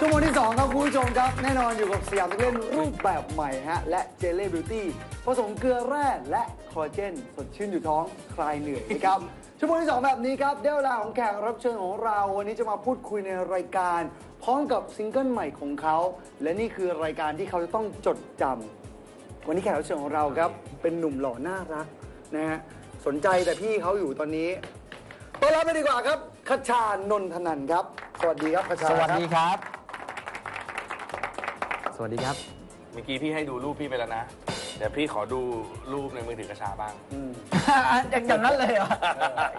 ชั่วโมงที่ 2 ครับคุณผู้ชมครับ แน่นอนอยู่กับสยามเล่นรูปแบบใหม่ฮะ และเจเล่บิวตี้ผสมเกลือแร่และคอลลาเจน สดชื่นอยู่ท้องคลายเหนื่อยนะครับ ชั่วโมงที่ 2 แบบนี้ครับได้เวลาของแขกรับเชิญของเรา วันนี้จะมาพูดคุยในรายการ พร้อมกับซิงเกิลใหม่ของเขา และนี่คือรายการที่เขาจะต้องจดจำวันนี้แขกรับเชิญของเราครับ เป็นหนุ่มหล่อน่ารักนะฮะสนใจแต่พี่เขาอยู่ตอนนี้ต้อนรับไปดีกว่าครับคชานนทนันท์ครับ สวัสดีครับคชาสวัสดีครับ สวัสดีครับ เมื่อกี้พี่ให้ดูรูปพี่ไปแล้วนะ เดี๋ยวพี่ขอดูรูปในมือถือกระชาบ้าง อย่างอย่างนั้นเลยเหรอ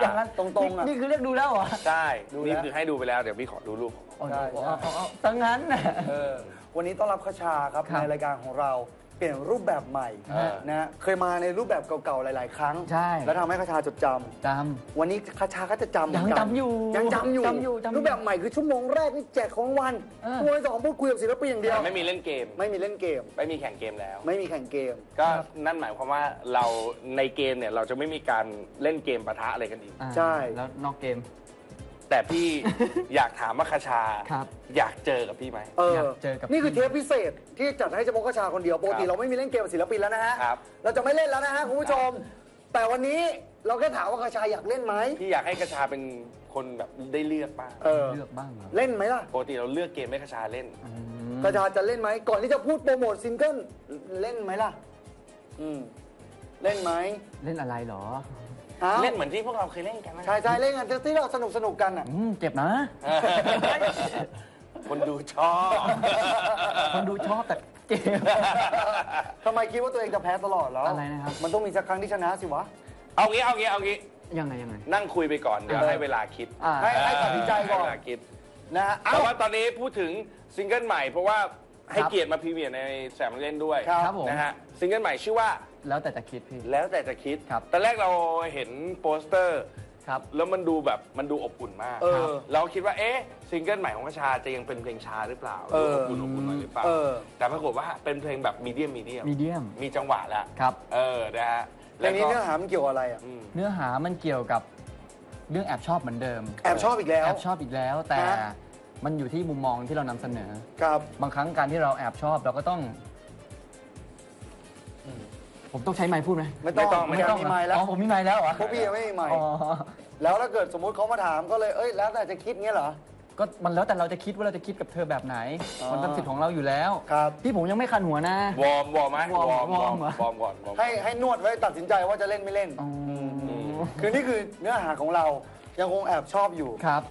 อย่างนั้นตรงๆอะนี่คือเรียกดูแล้วเหรอใช่ดูแล้วนี่คือให้ดูไปแล้ว เดี๋ยวพี่ขอดูรูปใช่เอาเอาเอาตั้งนั้นน่ะ เออวันนี้ต้อนรับคชาครับ ครับ ในรายการของเรา เปลี่ยนรูปแบบใหม่เออนะฮะเคยมาในรูปแบบเก่าๆหลาย ๆ ครั้ง ใช่ แล้วทำให้คชาจดจำจ วันนี้คชาก็จะจำเหมือนยังกันจำอยู่ยังจำอยู่จำอยู่จำอยู่รูปแบบใหม่คือชั่วโมงแรกนี่แจกของรางวันเออ ชั่วโมงที่สองพูดคุยกับศิลปินอย่างเดียวแต่ไม่มีเล่นเกม ไม่มีเล่นเกม ไม่มีแข่งเกมแล้ว ไม่มีแข่งเกม ก็นั่นหมายความว่าเราในเกมเนี่ยเราจะไม่มีการเล่นเกมปะทะอะไรกันอีกำอ่าใช่ แล้วนอกเกม แต่พี่อยากถามว่าคาชา ครับ อยากเจอกับพี่ไหม เอออยากเจอกับนี่คือพี่เทปพิเศษที่จัดให้เฉพาะคชาคนเดียวปกติครับเราไม่มีเล่นเกมกับศิลปินแล้วนะฮะครับ เราจะไม่เล่นแล้วนะฮะคุณผู้ชม แต่วันนี้เราแค่ถามว่าคชาอยากเล่นไหมพี่อยากให้คาชาเป็นคนแบบได้เลือกบ้างเออเลือกบ้างเหรอเล่นไหมล่ะปกติเราเลือกเกมให้คาชาเล่น อืมกระชาจะเล่นไหมก่อนที่จะพูดโปรโมทซิงเกิลเล่นไหมล่ะ อืมเล่นไหม เล่นอะไรเหรอ อ้าวเล่นเหมือนที่พวกเราเคยเล่นกันนะใช่ใช่เล่นกันที่เราสนุกสนุกกันอะ อืมเจ็บนะ คนดูชอบ คนดูชอบแต่เจ็บ ทำไมคิดว่าตัวเองจะแพ้ตลอดแล้วอะไรนะครับ มันต้องมีสักครั้งที่ชนะสิวะ เอางี้เอางี้เอางี้ยังไงยังไง นั่งคุยไปก่อนเดี๋ยวเออให้เวลาคิดอ่า ให้ให้ตัดสินใจก่อน ให้เวลาคิด นะฮะแต่เอ้าว่าตอนนี้พูดถึงซิงเกิลใหม่ เพราะว่าให้ครับเกียรติมาพรีเมียร์ในแสมเล่นด้วยครับครับผม นะฮะซิงเกิลใหม่ชื่อว่าแล้วแต่จะคิดพี่ แล้วแต่จะคิดครับ ตอนแรกเราเห็นโปสเตอร์ ครับ แล้วมันดูแบบมันดูอบอุ่นมากเออครับเราคิดว่าเอ๊ะซิงเกิลใหม่ของกระชาจะยังเป็นเพลงช้าหรือเปล่าเออดูอบอุ่นอบอุ่นหน่อยหรือเปล่าเออ แต่ปรากฏว่าเป็นเพลงแบบมีเดียมมีเดียมมีเดียมมีจังหวะแล้วครับ เออนะฮะเพลงนี้เนื้อหามันเกี่ยวกับอะไรอะ อืม เนื้อหามันเกี่ยวกับเรื่องแอบชอบเหมือนเดิม แอบชอบอีกแล้ว แอบชอบอีกแล้วแต่ฮะ มันอยู่ที่มุมมองที่เรานำเสนอ ครับ บางครั้งการที่เราแอบชอบเราก็ต้อง ผมต้องใช้ไม้พูดไหมไม่ต้องไม่ไม่ต้ต้อองงมีไม้แล้ว อ๋อผมมีไม้แล้วเหรอพวกพี่ยังไม่มีไม้อ๋อแล้วถ้าเกิดสมมุติเขามาถามก็เลยเอ้ยแล้วแต่จะคิดเงี้ยเหรอ ก็มันแล้วแต่เราจะคิดว่าเราจะคิดกับเธอแบบไหน อ๋อ มันเป็นสิทธิ์ของเราอยู่แล้วครับพี่ผมยังไม่คันหัวนะ วอร์มวอร์มไหมวอร์มวอร์ม วอร์มเหรอวอร์มก่อนวอร์มให้ให้นวดไว้ตัดสินใจว่าจะเล่นไม่เล่นอ๋ออคือนี่คือเนื้อหาของเรายังคงแอบชอบอยู่ครับ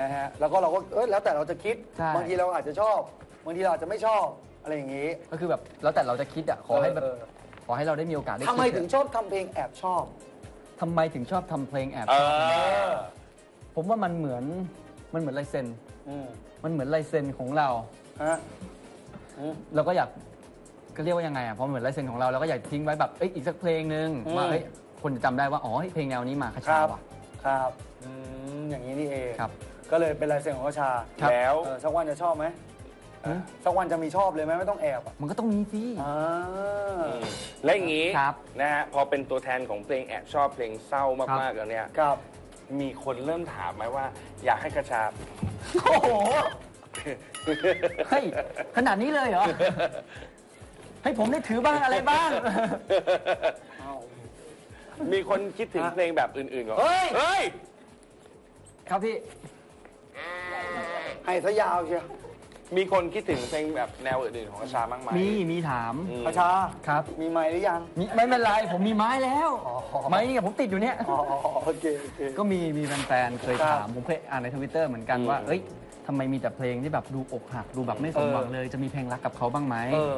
นะฮะแล้วก็เราก็เอ้ยแล้วแต่เราจะคิดใช่ บางทีเราอาจจะชอบบางทีเราอาจจะไม่ชอบอะไรอย่างนี้ ก็คือแบบแล้วแต่เราจะคิดอะขอให้แบบเออขอ ให้เราได้มีโอกาสได้ทำไมคิดถึงชอบทำเพลงแอบชอบ ทำไมถึงชอบทำเพลงแอบเอชอบอ ผมว่ามันเหมือนมันเหมือนลายเซ็น อืมมันเหมือนลายเซ็นของเรา ฮะอืม เราก็อยากก็เรียกว่ายังไงอะพอมันเหมือนลายเซ็นของเราเราก็อยากทิ้งไว้แบบเอ้ยอีกสักเพลงหนึ่งอืม ว่าเอ้ยคนจะจำได้ว่าอ๋อเฮ้ยเพลงแนวนี้มาคาคชารับ ว่ะ ครับอืมอย่างนี้นี่เองครับก็เลยเป็นลายเซ็นของกระชาครับ แล้วเออสักวันจะชอบไหมฮะสักวันจะมีชอบเลยไหมไม่ต้องแอบอะมันก็ต้องมีสิ อ่า และอย่างนี้ครับ นะฮะพอเป็นตัวแทนของเพลงแอบชอบเพลงเศร้ามากๆแล้วเนี่ยครับ มีคนเริ่มถามไหมว่า อยากให้กระชา โอ้โห เฮ้ย ขนาดนี้เลยเหรอ ให้ผมได้ถือบ้างอะไรบ้าง มีคนคิดถึงฮะเพลงแบบอื่นๆก่อนเฮ้ย เฮ้ย ครับพี่ ให้ซะยาวเชียว มีคนคิดถึงเพลงแบบแนวอื่นๆของกระชาบ้างไหมมีมีถามอืมกระชาครับ มีไม้หรือยัง มีไม่เป็นไรผมมีไม้แล้วอ๋อ ไม้นี่กับผมติดอยู่เนี่ย อ๋อโอเคโอเค ก็มีมีแฟนๆเคยครับถาม ผมเคยอ่านในทวิตเตอร์เหมือนกันอืมว่าเอ้ยทำไมมีแต่เพลงที่แบบดูอกหักดูแบบไม่สมหวังเออเลย จะมีเพลงรักกับเขาบ้างไหมเออ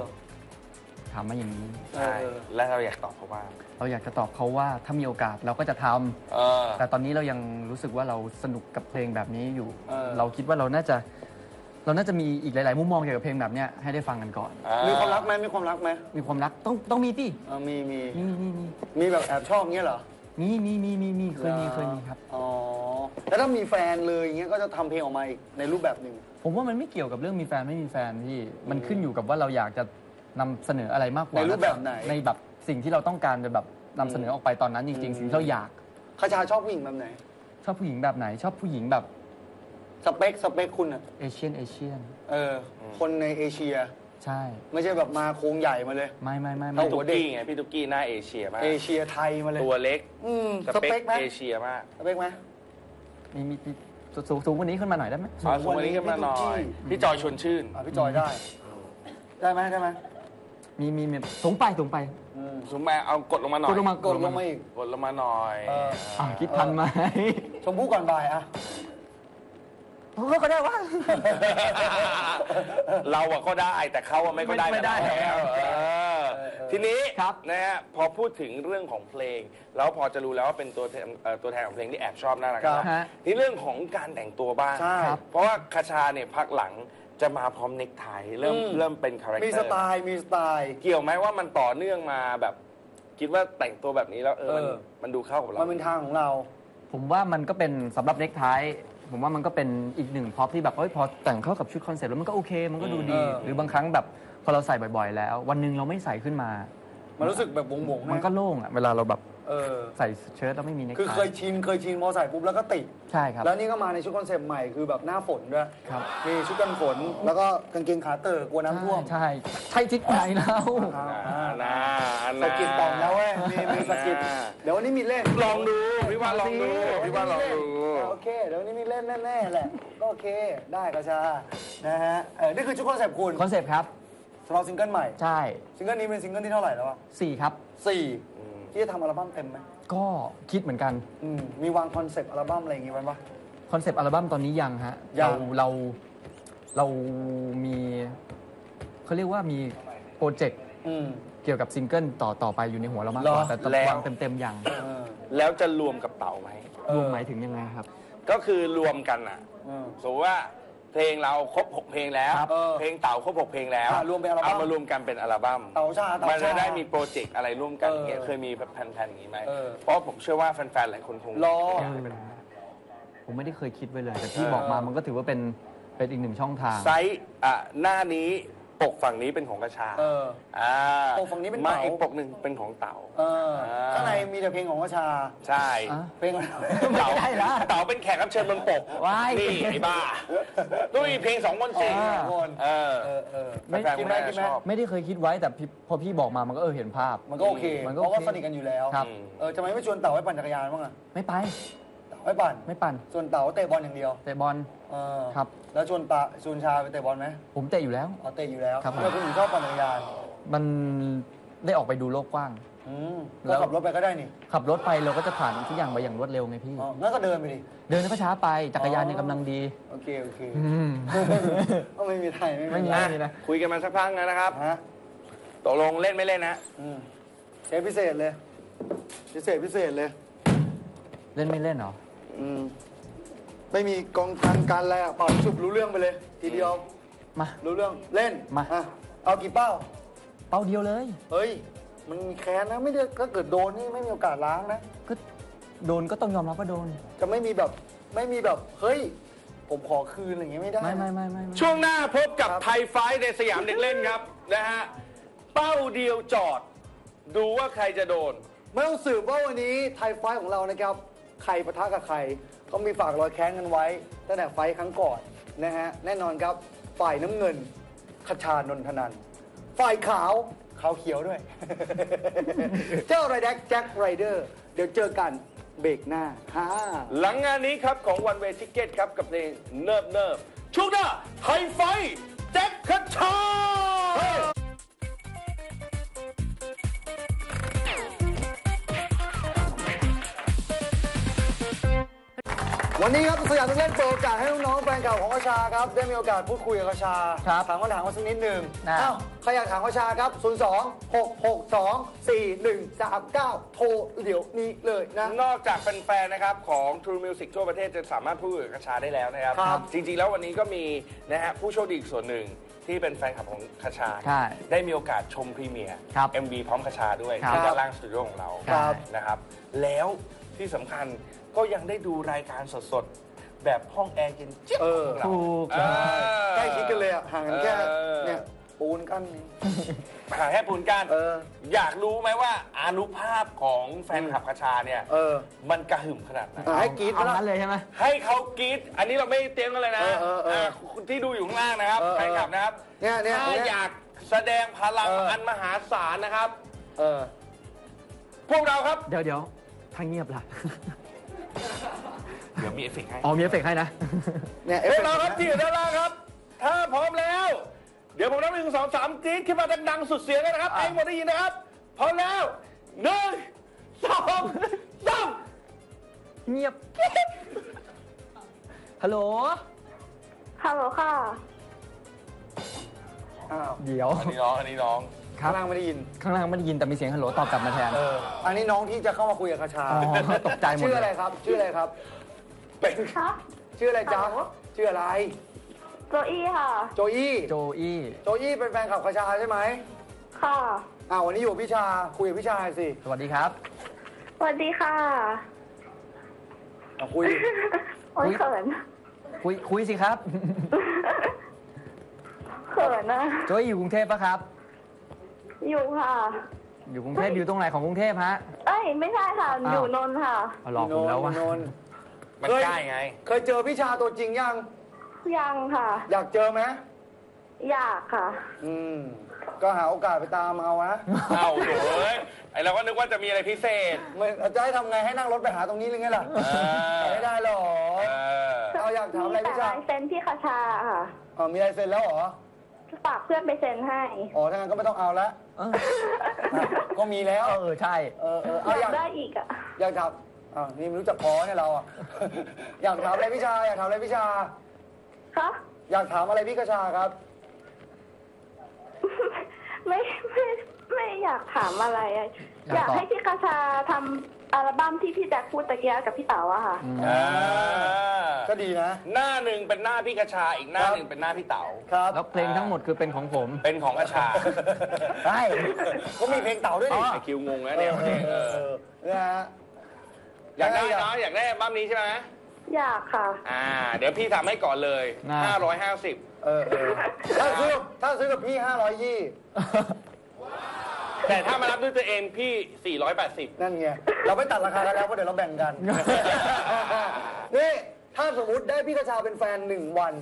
ถามมาอย่างนี้ เอใช่อ และเราอยากตอบเขาว่าเราอยากจะตอบเขาว่าถ้ามีโอกาสเราก็จะทำเออ แต่ตอนนี้เรายังรู้สึกว่าเราสนุกกับเพลงแบบนี้อยู่ เออ เราคิดว่าเราน่าจะ เราน่าจะมีอีกหลาย ๆ มุมมองเกี่ยวกับเพลงแบบเนี้ยให้ได้ฟังกันก่อน มีความรักไหมมีความรักไหมมีความรักต้องต้องมีที่อ่ามีมีมีมีมีมีแบบแอบชอบเงี้ยเหรอมีมีมีมีมีเคยมีเคยมีครับ อ๋อแล้วถ้ามีแฟนเลยอย่างเงี้ยก็จะทำเพลงออกมาอีกในรูปแบบหนึ่ง ผมว่ามันไม่เกี่ยวกับเรื่องมีแฟนไม่มีแฟนพี่มันขึ้นอยู่กับว่าเราอยากจะนำเสนออะไรมากกว่าในรูปแบบไหน ในแบบสิ่งที่เราต้องการจะแบบนำเสนอออกไปตอนนั้นจริง ๆ สิ่งที่เราอยาก คาชาชอบผู้หญิงแบบไหน ชอบผู้หญิงแบบไหน ชอบผู้หญิงแบบ สเปคสเปคคุณอะเอเชียนเอเชียนเออ คนในเอเชีย ใช่ ไม่ใช่แบบมาโครงใหญ่มาเลย ไม่ไม่ไม่เอาไม่พี่ตุ๊กกี้ไงพี่ตุ๊กกี้หน้าเอเชียมากเอเชียไทยมาเลยตัวเล็กอืมสสเปเปคคไหมเอเชียมากสเปคไหมมีมีมีสูงสูงกว่านี้ขึ้นมาหน่อยได้ไหมขอสมวันนี้ขึ้นมาหน่อยพี่จอยชวนชื่นอะพี่จอยได้ ได้ไหมได้ไหมมีมีมีสูงไปสูงไปอืมสมมาเอากดลงมาหน่อยกดลงมากดลงมาอีกกดลงมาหน่อยเอออะคิดทันไหมชมพู่ก่อนบ่ายอะ โอ้ก็ได้ว่า เราอะก็ได้แต่เขาอะไม่ก็ได้ไม่ได้แล้ว เออ ทีนี้ครับนะฮะพอพูดถึงเรื่องของเพลง แล้วพอจะรู้แล้วว่าเป็นตัวแทนเอ่อตัวแทนของเพลงที่แอบชอบน่ารักครับนะฮะนี่เรื่องของการแต่งตัวบ้าง ใช่ครับ เพราะว่าคาชาเนี่ยพักหลังจะมาพร้อมเน็กไทเริ่มอืมเริ่มเป็นคาแรคเตอร์มีสไตล์มีสไตล์ เกี่ยวไหมว่ามันต่อเนื่องมาแบบ คิดว่าแต่งตัวแบบนี้แล้วเออมันเออ มันดูเข้ากับเรา มันเป็นทางของเรา ผมว่ามันก็เป็นสำหรับเน็กไท ผมว่ามันก็เป็นอีกหนึ่งพ็อปที่แบบเฮ้ยพอแต่งเข้ากับชุดคอนเซ็ปต์แล้วมันก็โอเค มันก็ดูดีเออหรือบางครั้งแบบพอเราใส่บ่อย ๆ แล้ว วันหนึ่งเราไม่ใส่ขึ้นมา มันรู้สึกแบบบงๆมันก็นะโล่งอะเวลาเราแบบ เออ ใส่เชิ้ตแล้วไม่มีเน็กคือไทเคยชินเคยชินพอใส่ปุ๊บแล้วก็ติด ใช่ครับ แล้วนี่ก็มาในชุดคอนเซปต์ใหม่คือแบบหน้าฝนด้วยครับ มีชุดกันฝนแล้วก็กางเกงขาเต๋อกลัวน้ำท่วมใช่ใช่ทิศไหนแล้วอ่าอ่านะสะกิดต่อมแล้วเว้ยมีมีสะกิดอ่าเดี๋ยววันนี้มีเล่นลองดูพี่ว่าลองดูพี่ว่าลองดูโอเคเดี๋ยววันนี้มีเล่นแน่ๆแหละก็โอเคได้กระชานะฮะเออนี่คือชุดคอนเซปต์คุณคอนเซ็ปต์ครับ สำหรับซิงเกิลใหม่ใช่ซิงเกิลนี้เป็นซิงเกิลที่เท่าไหร่แล้วอะสี่ครับสี่ ที่จะทำอัลบั้มเต็มไหมก็คิดเหมือนกัน อืมมีวางคอนเซปต์อัลบั้มอะไรอย่างงี้ไว้ปะ คอนเซปต์อัลบั้มตอนนี้ยังฮะยัเราง เราเรามีเขาเรียกว่ามีโปรเจกต์อืม เกี่ยวกับซิงเกิลต่อต่อไปอยู่ในหัวเรามากเหรกอว่าแต่แล้ว วางเต็มๆยังเออแล้วจะรวมกับเต่าไหมเออรวมหมายถึงยังไงครับ ก็คือรวมกันอะเออสมมติว่า เพลงเราครบ 6 เพลงแล้ว ครับเออเพลงเต่าครบ 6 เพลงแล้วอะรวมเป็นอัลบั้มเอามารวมกันเป็นอัลบั้มเต่าชาเต่ามันชาจะได้มีโปรเจกต์อะไรร่วมกันเออเงี้ยเคยมีแผนๆอย่างนี้ไหมเออ เพราะผมเชื่อว่าแฟนๆหลายคนคงรอผมไม่ได้เคยคิดไว้เลย แต่พี่บอกมามันก็ถือว่าเป็นเป็นอีกหนึ่งช่องทาง ไซส์อะหน้านี้ ปกฝั่งนี้เป็นของกระชาเอออ่าปกฝั่งนี้เป็นมาเต๋าอีกปกหนึ่งเป็นของเต่าเอออ่าข้างในมีแต่เพลงของกระชา ใช่อะเพลงอะไรไม่ได้ละ เต๋าเป็นแขกรับเชิญบนปกว้าย นี่ไอ้บ้าต้องมีเพลงสองคนสิอ่า คน เออเออเออ ไม่ แฟนๆคิดไหมคิดไหม ชอบ ไม่ได้เคยคิดไว้แต่พี่พอพี่บอกมามันก็เออเห็นภาพ มันก็โอเค มันก็เพราะว่าโอเคสนิทกันอยู่แล้ว ครับ เออทำไมไม่ชวนเต๋าให้ปั่นจักรยานบ้างอะไม่ไป เต๋าให้ปั่น ไม่ปั่นส่วนเต๋าเตะบอลอย่างเดียวเตะบอลเออครับ แล้วชวนตาชวนชาไปเตะบอลไหมผมเตะอยู่แล้ว อ๋อเตะอยู่แล้วครับทำไมคุณถึงชอบปั่นจักรยานมันได้ออกไปดูโลกกว้าง อืมแล้ก็วขับรถไปก็ได้นี่ขับรถไปเราก็จะผ่านทุกอย่างไปอย่างรวดเร็วไงพี่ อ๋องั้นก็เดินไปดิ เดินก็ช้าไปจักรยานเนี่ยกำลังดีโอเค โอเคอืม ก็ไม่มีไทย ไม่ไม่มีไทยไม่มี นะ คุยกันมาสักพักแล้วนะครับฮะตกลงเล่นไม่เล่นนะอืมเทปพิเศษเลย พิเศษพิเศษเลย เล่นไม่เล่นเหรอ อืมไม่มีกองทางการอะไรอะเป่าฉุบรู้เรื่องไปเลย ทีเดียวมา รู้เรื่องเล่นมา อะเอากี่เป้า เป้าเดียวเลย เฮ้ย มันมีแค้นนะไม่ได้ถ้าเกิดโดนนี่ไม่มีโอกาสล้างนะ ก็โดนก็ต้องยอมรับว่าโดน จะไม่มีแบบไม่มีแบบเฮ้ย ผมขอคืนอะไรอย่างเงี้ยไม่ได้ไม่นะไม่ไม่ไม่ไม่ช่วงหน้าพบกับครับไทยไฟท์ในสยามเด็กเล่นครับ นะฮะ เป้าเดียวจอด ดูว่าใครจะโดน ไม่ต้องสืบว่าวันนี้ไทยไฟท์ของเรานะครับ ใครปะทะกับใครเขามีฝากรอยแค้นกันไว้ตั้งแต่ไฟท์ครั้งก่อนนะฮะแน่นอนครับฝ่ายน้ำเงินคชานนทนันฝ่ายขาวขาวเขียวด้วย เจ้าไรแดกแจ็คไรเดอร์เดี๋ยวเจอกันเบรกหน้าฮ่าหลังงานนี้ครับของวันเวทิเกตครับกับเพลงเนิบเนิบช่วงหน้าไทยไฟแจ็คคัชชา วันนี้ครับสยามต้องเล่นเปิดโอกาสให้น้องๆแฟนเก่าของกระชาครับ ได้มีโอกาสพูดคุยกับกระชา ครับถามคำถามมาสักนิดหนึ่งนะ อ้าวใครอยากถามกระชาครับ 0 2 6 6 2 4 1 3 9 โทรเดี๋ยวนี้เลยนะ นอกจากแฟนๆ นะครับ ของ True Music ทั่วประเทศจะสามารถพูดกับกระชาได้แล้วนะครับ ครับ จริงๆ แล้ววันนี้ก็มีนะฮะผู้โชคดีอีกส่วนหนึ่งที่เป็นแฟนคลับของคาชา ใช่ได้มีโอกาสชมพรีเมียร์ ครับ MV พร้อมคาชาด้วยครับที่ด้านล่างสตูดิโอของเราครับ นะครับ แล้วที่สำคัญ ก็ยังได้ดูรายการสดๆ แบบห้องแอร์เย็นเจี๊ยบเออของเรา ถูกเออใกล้คิดกันเลยอะห่างกันแค่เออ เนี่ยปูนกันนี่หาแค่ปูนก้านเออ อยากรู้ไหมว่าอานุภาพของแฟนคลับกระชาเนี่ยเออมันกระหึ่มขนาดไหน อะให้กรีดเอามาละงั้นเลยใช่ไหม ให้เขากรีดอันนี้เราไม่เตรียมกันเลยนะเออเออเอออ่าคุณที่ดูอยู่ข้างล่างนะครับเออเออแฟนคลับนะครับเนี่ยเนี่ยถ้าเนี่ยอยากแสดงพลังเอออั อันมหาศาลนะครับ เออ พวกเราครับ เดี๋ยวเดี๋ยวถ้าเงียบล่ะ เดี๋ยวมีเอฟเฟกต์ให้อ๋อมีเอฟเฟกต์ให้นะ เนี่ยเอพฟวเฟกกเราต์ครับที่อยู่ด้านล่างครับ ถ้าพร้อมแล้ว เดี๋ยวผมนับหนึ่งสองสามกรี๊ดขึ้นมาดังๆสุดเสียงเลยนะครับให้หมดได้ยินนะครับ พร้อมแล้วหนึ่งสองสามเงียบ ฮัลโหล ฮัลโหลค่ะ อ้าวเดี๋ยว อันนี้น้องอันนี้น้องครั ข้าบงล่างไม่ได้ยิน ข้างล่างไม่ได้ยินแต่มีเสียงฮัลโหลตอบกลับมาแทน เอออันนี้น้องที่จะเข้ามาคุยกับคาชาอ๋อตกใจหมดชื่ออะไรเลยครับ ชื่ออะไรครับ เป็นคะชื่ออะไรจ๊ะฮัลโหลชื่ออะไร โจอี้ค่ะ โจอี้ โจอี้ โจอี้เป็นแฟนคลับคาชาใช่ไหมค่ะอ้าววันนี้อยู่กับพี่ชาคุยกับพี่ชาหน่อยสิสวัสดีครับ สวัสดีค่ะอะคุย โอ้ยอุ๊ยเขินคุยคุยสิครับเขินนะ โจอี้อยู่กรุงเทพปะครับ อยู่ค่ะ อยู่กรุงเทพอยู่ตรงไหนของกรุงเทพฮะ เอ้ยไม่ใช่ค่ะอ้าวอยู่นนท์ค่ะ เอาหลอกผมแล้ววะ นนท์มันเคยใกล้ไง เคยเจอพี่ชาตัวจริงยัง ยังค่ะ อยากเจอไหมอยากค่ะ อืม ก็หาโอกาสไปตามเอานะเอ้าโถ่เอ้ยไอเราก็นึกว่าจะมีอะไรพิเศษ ไม่จะให้ทำไงให้นั่งรถไปหาตรงนี้หรือไงล่ะเออ ไม่ได้หรอ เออ เอาอยากถามอะไรแต่พี่ชาลายเซ็นที่คาชาค่ะ อ๋อมีลายเซ็นแล้วเหรอ ฝากเพื่อนไปเซ็นให้ อ๋อถ้างั้นก็ไม่ต้องเอาละเอออะก็มีแล้ว เออใช่ เออเอออเอาอยากากได้อีกอะ อยากถามอ้าวนี่ไม่รู้จักพอเนี่ยเราอะ อยากถามอะไรพี่ชา อยากถามอะไรพี่ชา คะ อยากถามอะไรพี่กระชาครับ ไม่ไม่ไม่อยอยากถามอะไรอะ อยากตอบอยากให้พี่คาชาทำอัลบั้มที่พี่แจ็คพูดตะเกียกับพี่เต๋าอะค่ะอืมอ่าก็ดีนะ หน้าหนึ่งเป็นหน้าพี่กระชาอีกหน้าครับหนึ่งเป็นหน้าพี่เต๋าครับแล้วเพลงทั้งหมดคือเป็นของผม เป็นของกระชาใช่ก็มีเพลงเต่าด้วยนี่ไอคิวงงแล้วเนี่ยวันนี้เออนะฮะอยากได้เนาะอยากได้อัลบั้มนี้ใช่ไหมอยากค่ะ อ่า เดี๋ยวพี่ทำให้ก่อนเลยอ่า550 เออเออถ้าซื้อถ้าซื้อกับพี่ห้าร้อยยี่ แต่ถ้ามารับด้วยตัวเองพี่ 480 นั่นไง เราไม่ตัดราคากันแล้วเพราะเดี๋ยวเราแบ่งกัน นี่ถ้าสมมุติได้พี่กระชาเป็นแฟนหนึ่งวัน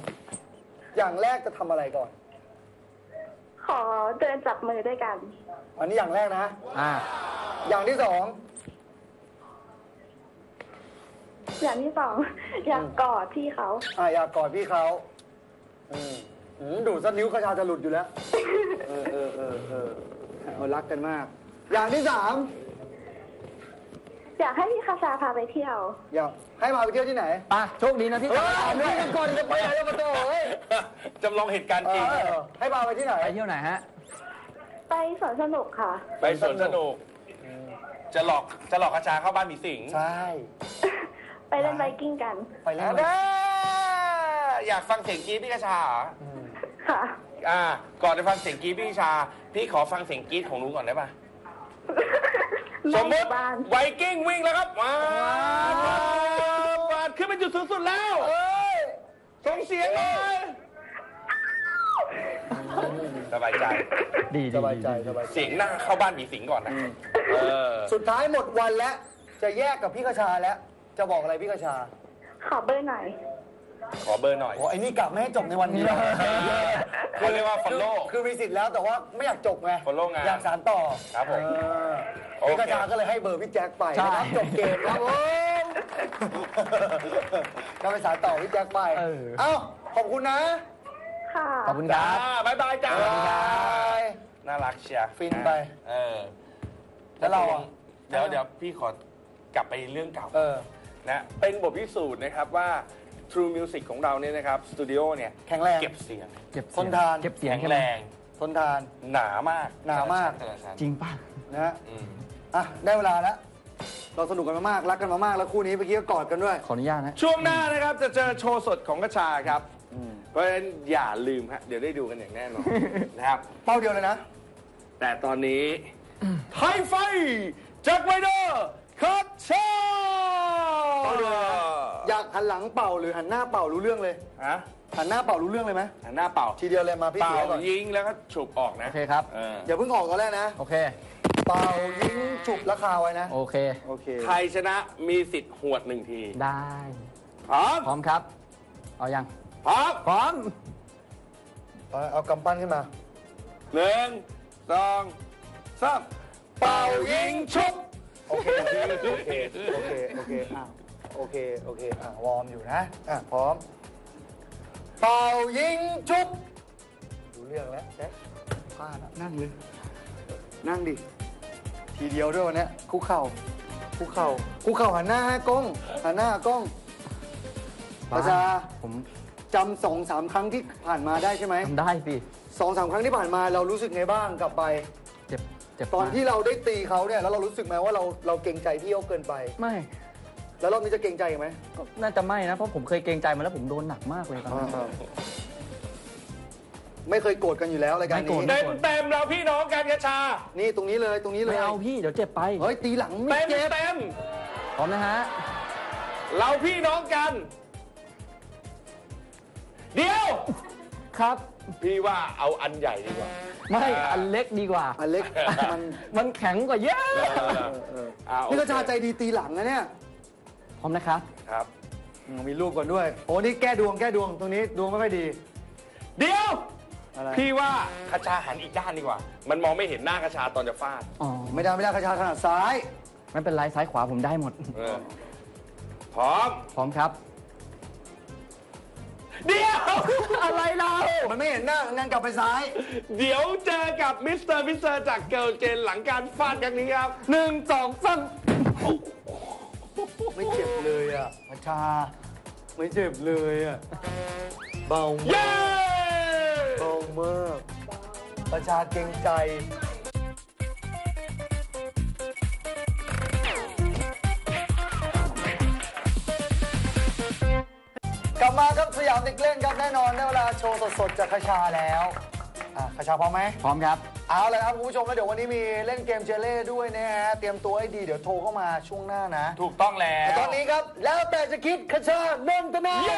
อย่างแรกจะทำอะไรก่อน ขอเดินจับมือด้วยกัน อันนี้อย่างแรกนะ อ่า อย่างที่สอง อย่างที่สอง อยากกอดพี่เขา อะอยากกอดพี่เขาอืมอืมดูดซะนิ้วกระชาจะหลุดอยู่แล้ว เออเออเออเออ เอารักกันมาก อย่างที่สามอยากให้พี่คาชาพาไปเที่ยว อยากให้มาไปเที่ยวที่ไหนไป่ะโชคดีนะที่เออนี่กันก่อนจะไปไหนแล้วมาโตเฮ้ยจำลองเหตุการณ์เอจริงอให้มาไปที่ไหน ไปเที่ยวไหนฮะ ไปสวนสนุกค่ะ ไปสวนสนุก จะหลอกจะหลอกกระชาเข้าบ้านมีสิง ใช่ ไปเล่นไบกิ้งกัน ไปเล่นแน่อยากฟังเสียงกรี๊ดพี่กระชาเหรอค่ะ อ่า ก่อนจะฟังเสียงกรี๊ดพี่กระชา พี่ขอฟังเสียงกรี๊ดของหนูก่อนได้ปะสมมติแบ้านไวกิ้งวิ่งแล้วครับว้าววาดขึ้นเป็นจุดสูงสุดแล้วเอ้ยส่งเสียงเลยสบายใจ ดีดีสบายใจดีสบายใจ เสียงหน้าเข้าบ้านมีสิงก่อนนะเออสุดท้ายหมดวันแล้ว จะแยกกับพี่กระชาแล้ว จะบอกอะไรพี่กระชา ขอเบอร์หน่อย ขอเบอร์หน่อย โอ้ไอ้นี่กลับไม่ให้จบในวันนี้เขาเรียกว่า follow คือคือมีสิทธิ์แล้วแต่ว่าไม่อยากจบไง follow งานอยากสานต่อครับผม เออโอเค พี่กระชาก็เลยให้เบอร์พี่แจ็คไปใช่นะครับจบเกมครับผมก็ไปสานต่อพี่แจ็คไป เออ เอ้า ขอบคุณนะค่ะ ขอบคุณคจ้ารับ บายบายจ้าบ๊ายบายน่ารักเชียร์ฟินไป เออแล้วเราอะเดี๋ยวเดี๋ยวพี่ขอกลับไปเรื่องเก่า เออ นะเป็นบทพิสูจน์นะครับว่า True Music ของเราเนี่ยนะครับสตูดิโอเนี่ยแข็งแรงเก็บเสียงเก็บทเสียนงทาน เก็บเสียงแข็งใช่ไหมแรง ทนทาน หนามากหนามาก แต่ละชั้นจริงป่ะ นะฮะอืมอะ ได้เวลาแล้ว เราสนุกกันมากๆรักกันมามาก แล้วคู่นี้เมื่อกี้ก็กอดกันด้วย ขออนุญาตนะ ช่วงหน้านะครับจะเจอโชว์สดของกระชาครับ เพราะฉะนั้นอย่าลืมฮะเดี๋ยวได้ดูกันอย่างแน่นอน นะครับ เป้าเดียวเลยนะ แต่ตอนนี้ ไทยไฟจากไวเดอร์คัตชา อยากหันหลังเป่าหรือหันหน้าเป่ารู้เรื่องเลย ฮะหันหน้าเป่ารู้เรื่องเลยไหมหันหน้าเป่าทีเดียวเลยมาพี่เป่าเสียก่อนยิงแล้วก็ฉุบออกนะโอเคครับ เอออย่าเพิ่งออกตอนแรกนะ โอเค เป่ายิงจุบแล้วคาไว้นะ โอเค โอเคใครชนะมีสิทธิ์หวดหนึ่งทีได้ พร้อมพร้อมครับ เอายัง พร้อมพร้อม เอาเอากำปั้นขึ้นมา หนึ่งสองสามเป่ายิงชุบ โอเคโอเคโอเคโอเคโอเคอะโอเคโอเคอะวอร์มอยู่นะอะพร้อม เป่ายิงชุบดูเรื่องแล้วแจ็คพลาดอะนั่งเลยนั่งดิ ทีเดียวด้วยวันเนี้ยคุกเข่าคุกเข่าคุกเข่าหันหน้าให้กล้องหันหน้าหากล้องประชาผมจำสองสามครั้งที่ผ่านมาได้ใช่ไหม ทำได้สิ สองสามครั้งที่ผ่านมาเรารู้สึกไงบ้างกลับไป เจ็บเจ็บตอนมากที่เราได้ตีเขาเนี่ยแล้วเรารู้สึกไหมว่าเราเราเกรงใจพี่เขาเกินไป ไม่แล้วรอบนี้จะเกรงใจอีกไหมก็น่าจะไม่นะ เพราะผมเคยเกรงใจมาแล้วผมโดนหนักมากเลยตอนนั้น ไม่เคยโกรธกันอยู่แล้วรายการไม่โกรนี้ธ เต็มเต็มๆเราพี่น้องกันกระชานี่ตรงนี้เลยตรงนี้เลยไม่เอาพี่เดี๋ยวเจ็บไปเฮ้ยตีหลังไม่เต็มเจ็บเต็มพร้อมนะฮะๆเราพี่น้องกัน เดี๋ยว ครับ พี่ว่าเอาอันใหญ่ดีกว่าไม่อันเล็กดีกว่า อันเล็กมันมันแข็งกว่าเยอะอ่าโอนี่เคก็ชาใจดีตีหลังนะเนี่ยพร้อมนะครับครับอืมมีรูปก่อนด้วย โอ้นี่แก้ดวงแก้ดวงตรงนี้ดวงไม่ค่อยดี เดี๋ยวอะไรพี่ว่ากระชาหันอีกด้านดีกว่า มันมองไม่เห็นหน้ากระชาตอนจะฟาดอ๋อไม่ได้ไม่ได้กระชาถนัดซ้ายไม่เป็นไรซ้ายขวาผมได้หมดเออพร้อมพร้อมครับ เดี๋ยว อะไรเรามันไม่เห็นหน้างั้นกลับไปซ้าย เดี๋ยวเจอกับมิสเตอร์มิสเตอร์จากเกิร์ลเจนหลังการฟาดครั้งนี้ครับหนึ่งสองสามไม่เจ็บเลยอะกระชา ไม่เจ็บเลยอะเบาเย้เบามากประชาเกรงใจ สยามเด็กเล่นครับแน่นอนได้เวลาโชว์สดๆจากคชาแล้วอะคชาพร้อมไหม พร้อมครับ เอาเลยครับคุณผู้ชมแล้วเดี๋ยววันนี้มีเล่นเกมเจเล่ด้วยนะฮะ เตรียมตัวให้ดีเดี๋ยวโทรเข้ามาช่วงหน้านะถูกต้องแล้แต่ว ตอนนี้ครับ แล้วแต่จะคิดคชานนทนา เย้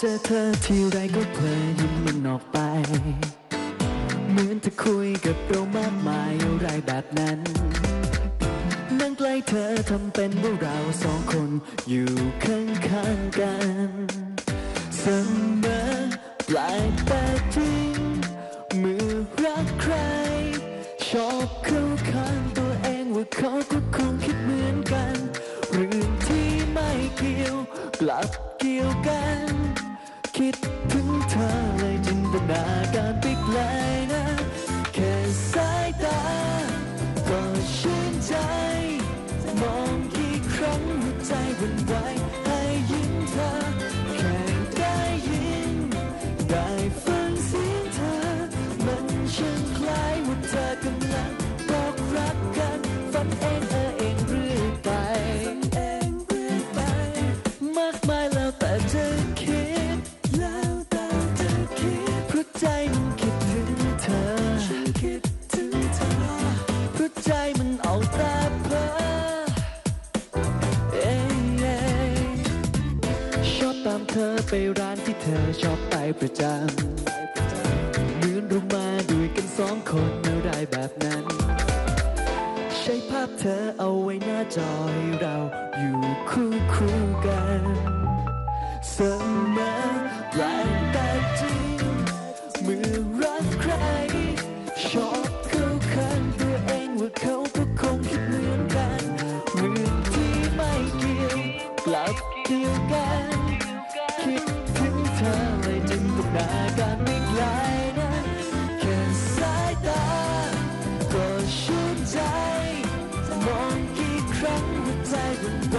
เจอเธอทีไรก็เพลินยิ้มมันออกไป เหมือนจะคุยกับเรามากมายอะไรแบบนั้นนั่งใกล้เธอทำเป็นว่าเราสองคนอยู่ข้างๆกันเสมอปลกแต่จริงมือรักใคร ชอบเข้าข้างตัวเองว่าเขาก็คงคิดเหมือนกันเรื่องที่ไม่เกี่ยวกลับเกี่ยวกัน คิดถึงเธอเลยจินตนาการไปไกล อบตามเธอไปร้านที่เธอชอบไปประจำเหมือนเรามาด้วยกันสองคนอะไรแบบนั้น ใช้ภาพเธอเอาไว้หน้าจอให้เราอยู่คู่คู่กัน เสมอแปล ก็ชื่นใจ มองกี่ครั้งหัวใจหวั่นไหว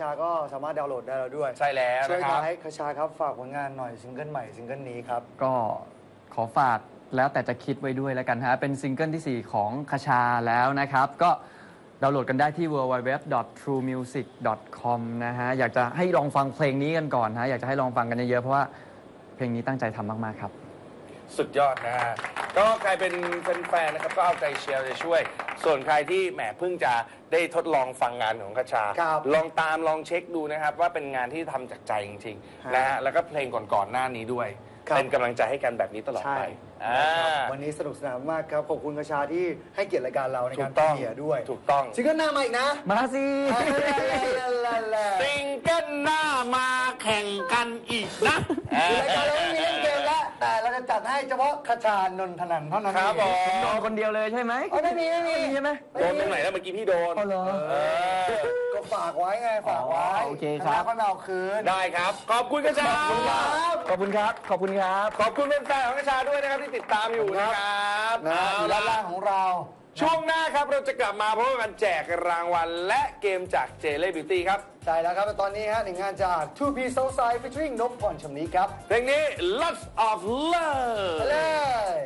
ชอบเพลงของกระชาก็สามารถดาวน์โหลดได้แล้วด้วยใช่แล้วช่วยนะครับให้กระชาครับฝากผลงานหน่อยซิงเกิลใหม่ซิงเกิลนี้ครับ ก็ขอฝากแล้วแต่จะคิดไว้ด้วยแล้วกันฮะ เป็นซิงเกิลที่ 4 ของคชาแล้วนะครับ ก็ดาวน์โหลดกันได้ที่ www.truemusic.com นะฮะ อยากจะให้ลองฟังเพลงนี้กันก่อนฮะ อยากจะให้ลองฟังกันเยอะๆ เพราะว่าเพลงนี้ตั้งใจทำมากๆครับ สุดยอดนะฮะ ก็ใครเป็นแฟนๆนะครับก็เอาใจเชียร์จะช่วย ส่วนใครที่แหมเพิ่งจะได้ทดลองฟังงานของกระชา ครับลองตามลองเช็คดูนะครับ ว่าเป็นงานที่ทำจากใจจริงฮะๆนะฮะแล้วก็เพลงก่อนๆหน้านี้ด้วย ครับ เป็นกำลังใจให้กันแบบนี้ตลอดใช่ไปอ่านะครับวันนี้สนุกสนานมากครับ ขอบคุณกระชาที่ให้เกียรติรายการเราในถูการกต้องเกียรด้วยถูกต้อง ซิงเกิลหน้ามาอีกนะมาสิซิงเกิลหน้ามาแข่งกันอีกนะรายการเรา จะจัดให้เฉพาะคชานนทนันเท่านั้นครับผมผมโดนคนเดียวเลยใช่ไหมอ๋อไม่มีไม่มีใช่ไหมโดนตรงไหนแล้วเมื่อกี้พี่โดนอ๋อเหรอ เออก็ฝากไว้ไงฝากไว้อ๋อโอเคครับ แล้วก็เอาคืน ได้ครับ ขอบคุณกระชาขอบคุณครับ ขอบคุณครับ ขอบคุณครับ ขอบคุณแฟนๆของกระชาด้วยนะครับที่ติดตามอยู่นะครับนะเอาอยู่ละด้านล่างของเรา ช่วงหน้าครับเราจะกลับมาพร้อมกันแจกรางวัลและเกมจากเจเล่บิวตี้ครับ ใช่แล้วครับแต่ตอนนี้ฮะหนึ่งงานจาก Two P Soul Side featuring นพพรชำนี้ครับ เพลงนี้ Lots of Love ไปเลย